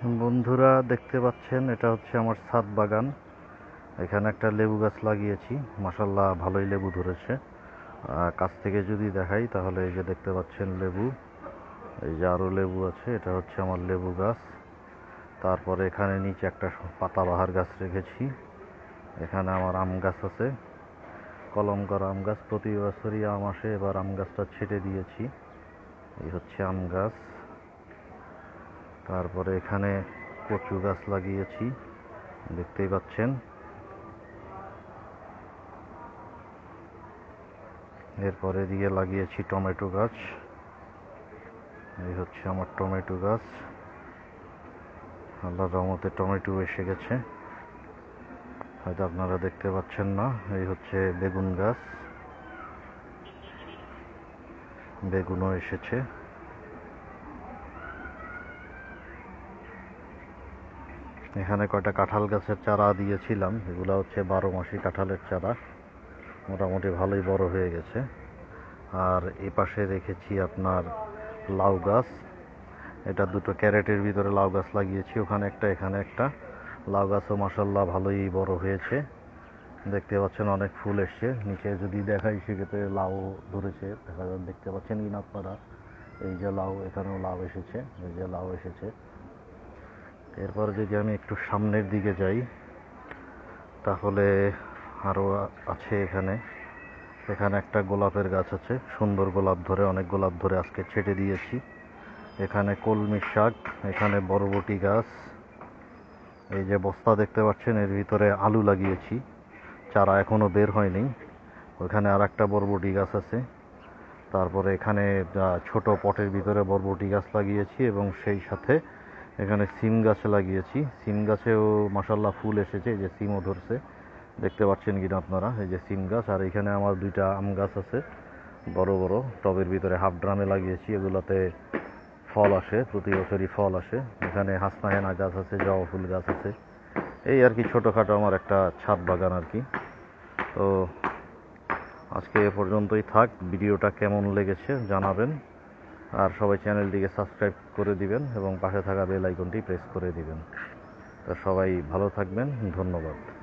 বন্ধুরা দেখতে পাচ্ছেন, এটা হচ্ছে আমার ছাদ বাগান। এখানে একটা লেবু গাছ লাগিয়েছি। মাসাল্লাহ ভালোই লেবু ধরেছে। কাছ থেকে যদি দেখাই, তাহলে এই যে দেখতে পাচ্ছেন লেবু। এই যে আরও লেবু আছে, এটা হচ্ছে আমার লেবু গাছ। তারপরে এখানে নিচে একটা পাতাবাহার গাছ রেখেছি। এখানে আমার আম গাছ আছে। কলম করা আম গাছ। প্রতি বছরই আম আসে, এবার আম গাছটা ছেটে দিয়েছি। এই হচ্ছে আম গাছ। তারপরে এখানে কচু গাছ লাগিয়েছি, দেখতেই পাচ্ছেন। এরপরে দিয়ে লাগিয়েছি টমেটো গাছ। এই হচ্ছে আমার টমেটো গাছ। আল্লাহ রহমতে টমেটো এসে গেছে। হয়তো আপনারা দেখতে পাচ্ছেন না, এই হচ্ছে বেগুন গাছ। বেগুনও এসেছে। এখানে কয়টা কাঁঠাল গাছের চারা দিয়েছিলাম, এগুলো হচ্ছে বারো মাসি কাঁঠালের চারা। মোটামুটি ভালোই বড় হয়ে গেছে। আর এ পাশে রেখেছি আপনার লাউ গাছ। এটা দুটো ক্যারেটের ভিতরে লাউ গাছ লাগিয়েছি, ওখানে একটা, এখানে একটা। লাউ গাছও মাসাল্লাহ ভালোই বড় হয়েছে। দেখতে পাচ্ছেন অনেক ফুল এসছে। নিচে যদি দেখাই, সেক্ষেত্রে লাউ ধরেছে। দেখা দেখতে পাচ্ছেন কিনা আপনারা? এই যে লাউ, এখানেও লাউ এসেছে। এই যে লাউ এসেছে। এরপর যদি আমি একটু সামনের দিকে যাই, তাহলে আরও আছে এখানে। এখানে একটা গোলাপের গাছ আছে, সুন্দর গোলাপ ধরে, অনেক গোলাপ ধরে আজকে ছেটে দিয়েছি। এখানে কলমি শাক, এখানে বরবটি গাছ। এই যে বস্তা দেখতে পাচ্ছেন, এর ভিতরে আলু লাগিয়েছি, চারা এখনও বের হয়নি। ওখানে আর একটা বরবটি গাছ আছে। তারপরে এখানে ছোট পটের ভিতরে বরবটি গাছ লাগিয়েছি এবং সেই সাথে এখানে সিম গাছ লাগিয়েছি। সিম গাছেও মাসাল্লাহ ফুল এসেছে যে সিমও ধরছে। দেখতে পাচ্ছেন কিনা আপনারা? এই যে সিম গাছ, আর এখানে আমার দুইটা আম গাছ আছে, বড় বড়। টবের ভিতরে হাফ ড্রামে লাগিয়েছি, এগুলোতে ফল আসে, প্রতি বছরই ফল আসে। এখানে হাসনাহেনা গাছ আছে, জবা ফুল গাছ আছে। এই আর কি ছোটোখাটো আমার একটা ছাদ বাগান আর কি। তো আজকে এ পর্যন্তই থাক। ভিডিওটা কেমন লেগেছে জানাবেন। আর সবাই চ্যানেলটিকে সাবস্ক্রাইব করে দিবেন এবং পাশে থাকা বেল আইকনটি প্রেস করে দিবেন। তো সবাই ভালো থাকবেন, ধন্যবাদ।